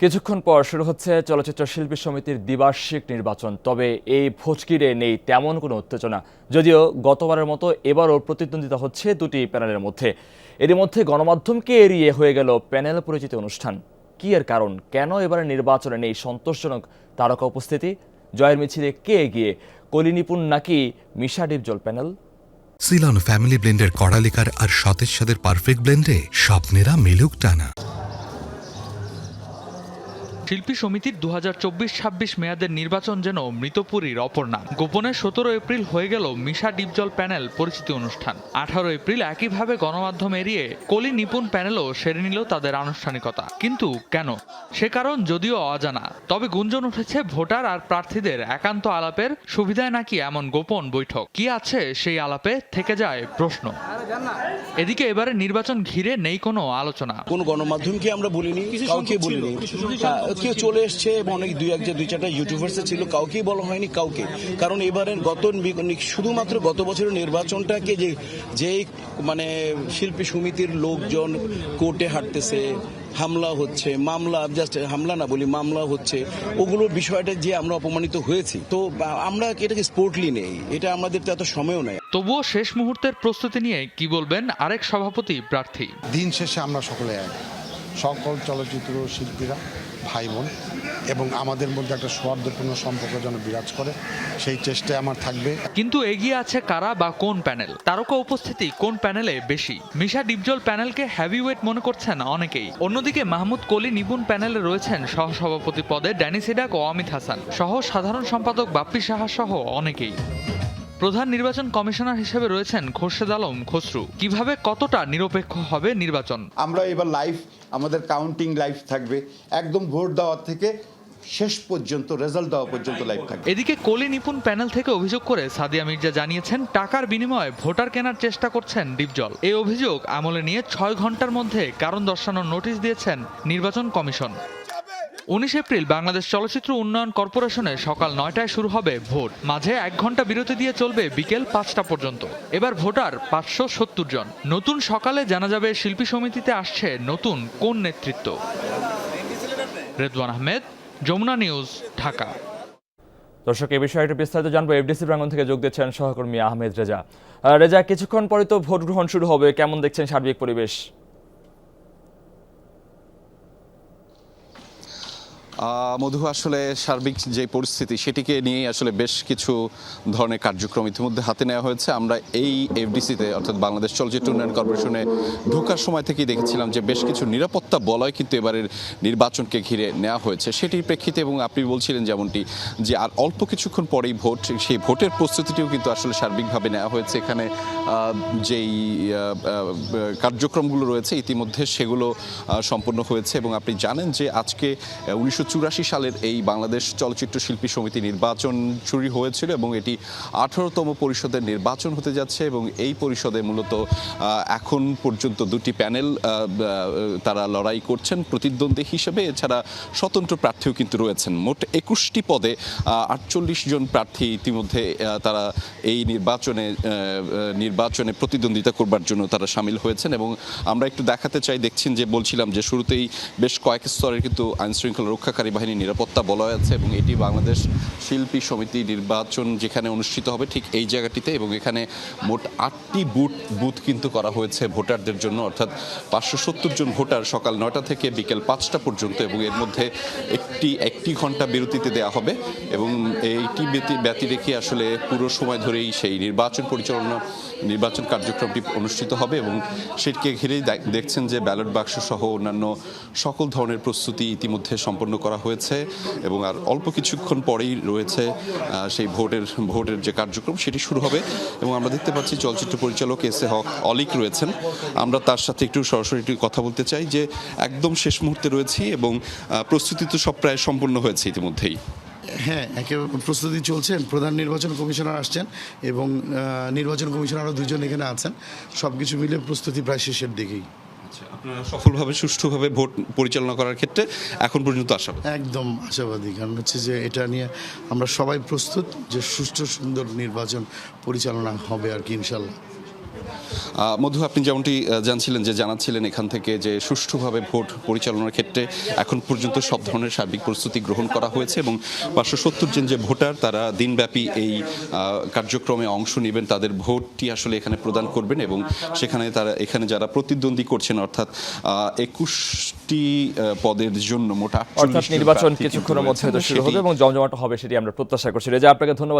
কিছুক্ষণ পর শুরু হচ্ছে চলচ্চিত্র শিল্পী সমিতির দ্বিবার্ষিক নির্বাচন। তবে এই ভোজকিরে নেই তেমন কোনো উত্তেজনা। যদিও গতবারের মতো এবারও প্রতিদ্বন্দ্বিতা হচ্ছে দুটি প্যানেলের মধ্যে। এরই মধ্যে গণমাধ্যমকে এড়িয়ে হয়ে গেল প্যানেল পরিচিত অনুষ্ঠান। কি এর কারণ? কেন এবারে নির্বাচনে নেই সন্তোষজনক তারকা উপস্থিতি? জয়ের মিছিলে কে এগিয়ে? কলি নিপুণ নাকি মিশা ডিপজল প্যানেল? সিলন ফ্যামিলি ব্লেন্ডের কড়ালিকার আর সতেজ সাদের পারফেক্ট ব্লেন্ডে স্বপ্নেরা মেলুক টানা। শিল্পী সমিতির দু হাজার চব্বিশ ছাব্বিশ মেয়াদের নির্বাচন যেন মৃতপুরীর অপর নাম। গোপনে সতেরো এপ্রিল হয়ে গেল মিশা ডিপজল প্যানেল পরিচিতি অনুষ্ঠান। আঠারো এপ্রিল একইভাবে গণমাধ্যম এড়িয়ে কলি নিপুণ প্যানেলও সেরে নিল তাদের আনুষ্ঠানিকতা। কিন্তু কেন? সে কারণ যদিও অজানা। তবে গুঞ্জন উঠেছে ভোটার আর প্রার্থীদের একান্ত আলাপের সুবিধায় নাকি এমন গোপন বৈঠক? কি আছে সেই আলাপে? থেকে যায় প্রশ্ন। এদিকে এবারে নির্বাচন ঘিরে নেই কোনো আলোচনা। কোন গণমাধ্যমকে আমরা বলিনি কাউকে বলিনি কেউ চলে এসছে এবং অনেক দুই একটা দুই চারটা ইউটিউবার্সে ছিল কাউকেই বলা হয়নি কাউকে। কারণ এবারের গত শুধুমাত্র গত বছরের নির্বাচনটাকে যে যে মানে শিল্পী সমিতির লোকজন কোর্টে হাঁটতেছে হামলা হচ্ছে মামলা জাস্ট হামলা না বলি মামলা হচ্ছে ওগুলোর বিষয়টা যে আমরা অপমানিত হয়েছি। তো আমরা এটাকে স্পোর্টলি নেই এটা আমাদের তো এত সময়ও নেই। তবুও শেষ মুহূর্তের প্রস্তুতি নিয়ে কি বলবেন আরেক সভাপতি প্রার্থী। দিন শেষে আমরা সকলে এক। সকল চলচ্চিত্র শিল্পীরা ভাই বোন এবং আমাদের মধ্যে একটা সৌহার্দ্যপূর্ণ সম্পর্ক যেন বিরাজ করে, সেই চেষ্টায় আমার থাকবে। কিন্তু এগিয়ে আছে কারা বা কোন প্যানেল? তারকা উপস্থিতি কোন প্যানেলে বেশি? মিশা ডিপজল প্যানেলকে হ্যাভিওয়েট মনে করছেন অনেকেই। অন্যদিকে মাহমুদ কলি নিপুণ প্যানেলে রয়েছেন সহসভাপতি পদে ড্যানি সিডাক ও অমিত হাসান। সহ সাধারণ সম্পাদক বাপ্পি সাহা সহ অনেকেই। প্রধান নির্বাচন কমিশনার হিসেবে রয়েছেন খোরশেদ আলম খসরু। কীভাবে কতটা নিরপেক্ষ হবে নির্বাচন? আমরা এবার লাইভ আমাদের কাউন্টিং লাইভ থাকবে। একদম ভোট দেওয়ার থেকে শেষ পর্যন্ত রেজাল্ট দেওয়া পর্যন্ত লাইভ থাকবে। এদিকে কোলি নিপুণ প্যানেল থেকে অভিযোগ করে সাদিয়া মির্জা জানিয়েছেন টাকার বিনিময়ে ভোটার কেনার চেষ্টা করছেন ডিপজল। এই অভিযোগ আমলে নিয়ে ছয় ঘণ্টার মধ্যে কারণ দর্শানোর নোটিশ দিয়েছেন নির্বাচন কমিশন। উনিশ এপ্রিল বাংলাদেশ চলচ্চিত্র উন্নয়ন কর্পোরেশনে সকাল নয়টায় শুরু হবে ভোট। মাঝে এক ঘণ্টা বিরতি দিয়ে চলবে বিকেল পাঁচটা পর্যন্ত। এবার ভোটার পাঁচশো সত্তর জন। নতুন সকালে জানা যাবে শিল্পী সমিতিতে আসছে নতুন কোন নেতৃত্ব। রেদওয়ান আহমেদ, যমুনা নিউজ, ঢাকা। দর্শক, এই বিষয়ে একটু বিস্তারিত জানব। এফডিসি প্রাঙ্গণ থেকে যোগ দিচ্ছেন সহকর্মী আহমেদ রেজা। রেজা, কিছুক্ষণ পরে তো ভোট গ্রহণ শুরু হবে। কেমন দেখছেন সার্বিক পরিবেশ? মধু, আসলে সার্বিক যে পরিস্থিতি, সেটিকে নিয়ে আসলে বেশ কিছু ধরনের কার্যক্রম ইতিমধ্যে হাতে নেওয়া হয়েছে। আমরা এই এফডিসিতে অর্থাৎ বাংলাদেশ চলচ্চিত্র উন্নয়ন কর্পোরেশনে ঢোকার সময় থেকেই দেখেছিলাম যে বেশ কিছু নিরাপত্তা বলয় কিন্তু এবারের নির্বাচনকে ঘিরে নেওয়া হয়েছে। সেটির প্রেক্ষিতে এবং আপনি বলছিলেন যেমনটি যে আর অল্প কিছুক্ষণ পরেই ভোট, সেই ভোটের প্রস্তুতিটিও কিন্তু আসলে সার্বিকভাবে নেওয়া হয়েছে। এখানে যেই কার্যক্রমগুলো রয়েছে, ইতিমধ্যে সেগুলো সম্পন্ন হয়েছে এবং আপনি জানেন যে আজকে উনিশশো চুরাশি সালের এই বাংলাদেশ চলচ্চিত্র শিল্পী সমিতি নির্বাচন শুরু হয়েছিল এবং এটি আঠারোতম পরিষদের নির্বাচন হতে যাচ্ছে এবং এই পরিষদে মূলত এখন পর্যন্ত দুটি প্যানেল তারা লড়াই করছেন প্রতিদ্বন্দ্বী হিসেবে। এছাড়া স্বতন্ত্র প্রার্থীও কিন্তু রয়েছেন। মোট একুশটি পদে আটচল্লিশ জন প্রার্থী ইতিমধ্যে তারা এই নির্বাচনে নির্বাচনে প্রতিদ্বন্দ্বিতা করবার জন্য তারা সামিল হয়েছেন এবং আমরা একটু দেখাতে চাই। দেখছেন যে বলছিলাম যে শুরুতেই বেশ কয়েক স্তরের কিন্তু আইন শৃঙ্খলা রক্ষাকারী বাহিনীর নিরাপত্তা বলয় আছে এবং এটি বাংলাদেশ শিল্পী সমিতি নির্বাচন যেখানে অনুষ্ঠিত হবে ঠিক এই জায়গাটিতে এবং এখানে মোট আটটি বুথ বুথ কিন্তু করা হয়েছে ভোটারদের জন্য। অর্থাৎ পাঁচশো সত্তর জন ভোটার সকাল নয়টা থেকে বিকেল পাঁচটা পর্যন্ত এবং এর মধ্যে একটি একটি ঘণ্টা বিরতিতে দেওয়া হবে এবং এইটি ব্যতি রেখে আসলে পুরো সময় ধরেই সেই নির্বাচন পরিচালনা, নির্বাচন কার্যক্রমটি অনুষ্ঠিত হবে এবং সেটিকে ঘিরেই দেখ- দেখছেন যে ব্যালট বাক্স সহ অন্যান্য সকল ধরনের প্রস্তুতি ইতিমধ্যে সম্পন্ন করা হয়েছে এবং আর অল্প কিছুক্ষণ পরেই রয়েছে সেই ভোটের ভোটের যে কার্যক্রম সেটি শুরু হবে এবং আমরা দেখতে পাচ্ছি চলচ্চিত্র পরিচালক এস এ হক অলিক রয়েছেন। আমরা তার সাথে একটু সরাসরি একটু কথা বলতে চাই যে একদম শেষ মুহূর্তে রয়েছি এবং প্রস্তুতি তো সব প্রায় সম্পূর্ণ হয়েছে ইতিমধ্যেই। হ্যাঁ একে প্রস্তুতি চলছেন। প্রধান নির্বাচন কমিশনার আসছেন এবং নির্বাচন কমিশনারও দুজন এখানে আছেন। সব কিছু মিলে প্রস্তুতি প্রায় শেষের দিকেই। আপনারা সফলভাবে, সুষ্ঠুভাবে ভোট পরিচালনা করার ক্ষেত্রে এখন পর্যন্ত আশাবাদী? একদম আশাবাদী, কারণ হচ্ছে যে এটা নিয়ে আমরা সবাই প্রস্তুত যে সুষ্ঠু, সুন্দর নির্বাচন পরিচালনা হবে আর কি, ইনশাল্লাহ। মধু আপনি যেমনটি জানছিলেন যে জানাচ্ছিলেন এখান থেকে যে সুষ্ঠুভাবে ভোট পরিচালনার ক্ষেত্রে এখন পর্যন্ত সব ধরনের সার্বিক প্রস্তুতি গ্রহণ করা হয়েছে এবং পাঁচশো সত্তর জন যে ভোটার তারা দিনব্যাপী এই কার্যক্রমে অংশ নেবেন তাদের ভোটটি আসলে এখানে প্রদান করবেন এবং সেখানে তারা এখানে যারা প্রতিদ্বন্দ্বী করছেন অর্থাৎ একুশটি পদের জন্য মোট অর্থাৎ নির্বাচন কিছুক্ষণের মধ্যে শুরু হবে এবং জমজমাট হবে সেটি আমরা প্রত্যাশা করছি। যে আপনাকে ধন্যবাদ।